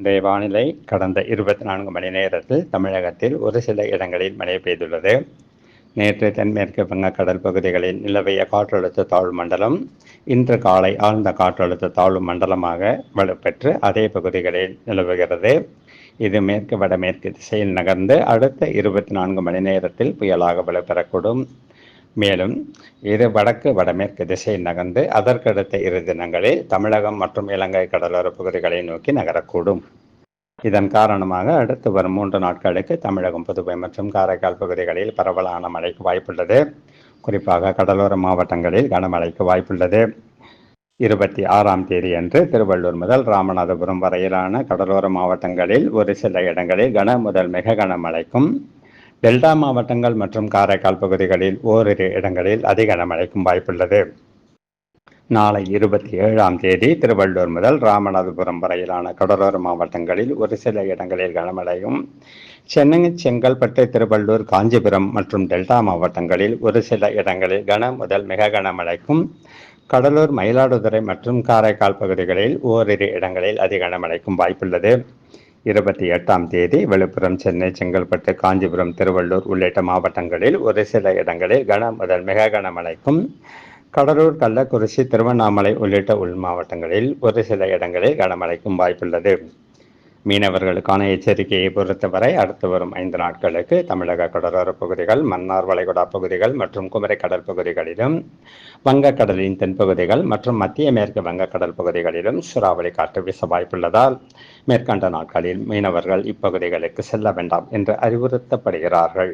இன்றைய வானிலை கடந்த இருபத்தி நான்கு மணி நேரத்தில் தமிழகத்தில் ஒரு சில இடங்களில் மழை பெய்துள்ளது. நேற்று தென்மேற்கு வங்கக்கடல் பகுதிகளில் நிலவிய காற்றழுத்த தாழ்வு மண்டலம் இன்று காலை ஆழ்ந்த காற்றழுத்த தாழ்வு மண்டலமாக வலுப்பெற்று அதே பகுதிகளில் நிலவுகிறது. இது மேற்கு வடமேற்கு திசையில் நகர்ந்து அடுத்த இருபத்தி நான்கு மணி நேரத்தில் புயலாக வலுப்பெறக்கூடும். மேலும் இது வடக்கு வடமேற்கு திசை நகர்ந்து அதற்கடுத்த இரு தினங்களில் தமிழகம் மற்றும் இலங்கை கடலோர பகுதிகளை நோக்கி நகரக்கூடும். இதன் காரணமாக அடுத்து வரும் மூன்று நாட்களுக்கு தமிழகம் புதுவை மற்றும் காரைக்கால் பகுதிகளில் பரவலான மழைக்கு வாய்ப்புள்ளது. குறிப்பாக கடலோர மாவட்டங்களில் கனமழைக்கு வாய்ப்புள்ளது. இருபத்தி ஆறாம் தேதி அன்று திருவள்ளூர் முதல் ராமநாதபுரம் வரையிலான கடலோர மாவட்டங்களில் ஒரு சில இடங்களில் கன முதல் மிக கனமழைக்கும் டெல்டா மாவட்டங்கள் மற்றும் காரைக்கால் பகுதிகளில் ஓரிரு இடங்களில் அதிக கனமழைக்கும் வாய்ப்புள்ளது. நாளை இருபத்தி ஏழாம் தேதி திருவள்ளூர் முதல் ராமநாதபுரம் வரையிலான கடலோர மாவட்டங்களில் ஒரு சில இடங்களில் கனமழையும் சென்னை செங்கல்பட்டு திருவள்ளூர் காஞ்சிபுரம் மற்றும் டெல்டா மாவட்டங்களில் ஒரு சில இடங்களில் கன முதல் மிக கனமழைக்கும் கடலூர் மயிலாடுதுறை மற்றும் காரைக்கால் பகுதிகளில் ஓரிரு இடங்களில் அதிக கனமழைக்கும் வாய்ப்புள்ளது. இருபத்தி எட்டாம் தேதி விழுப்புரம் சென்னை செங்கல்பட்டு காஞ்சிபுரம் திருவள்ளூர் உள்ளிட்ட மாவட்டங்களில் ஒரு சில இடங்களில் கன முதல் மிக கனமழைக்கும் கடலூர் கள்ளக்குறிச்சி திருவண்ணாமலை உள்ளிட்ட உள் மாவட்டங்களில் ஒரு சில இடங்களில் கனமழைக்கும் வாய்ப்புள்ளது. மீனவர்களுக்கான எச்சரிக்கையை பொறுத்தவரை அடுத்து வரும் ஐந்து நாட்களுக்கு தமிழக கடலோர பகுதிகள் மன்னார் வளைகுடா பகுதிகள் மற்றும் குமரி கடல் பகுதிகளிலும் வங்கக்கடலின் தென்பகுதிகள் மற்றும் மத்திய மேற்கு வங்கக்கடல் பகுதிகளிலும் சூறாவளி காற்று வீச வாய்ப்புள்ளதால் மேற்கண்ட நாட்களில் மீனவர்கள் இப்பகுதிகளுக்கு செல்ல வேண்டாம் என்று அறிவுறுத்தப்படுகிறார்கள்.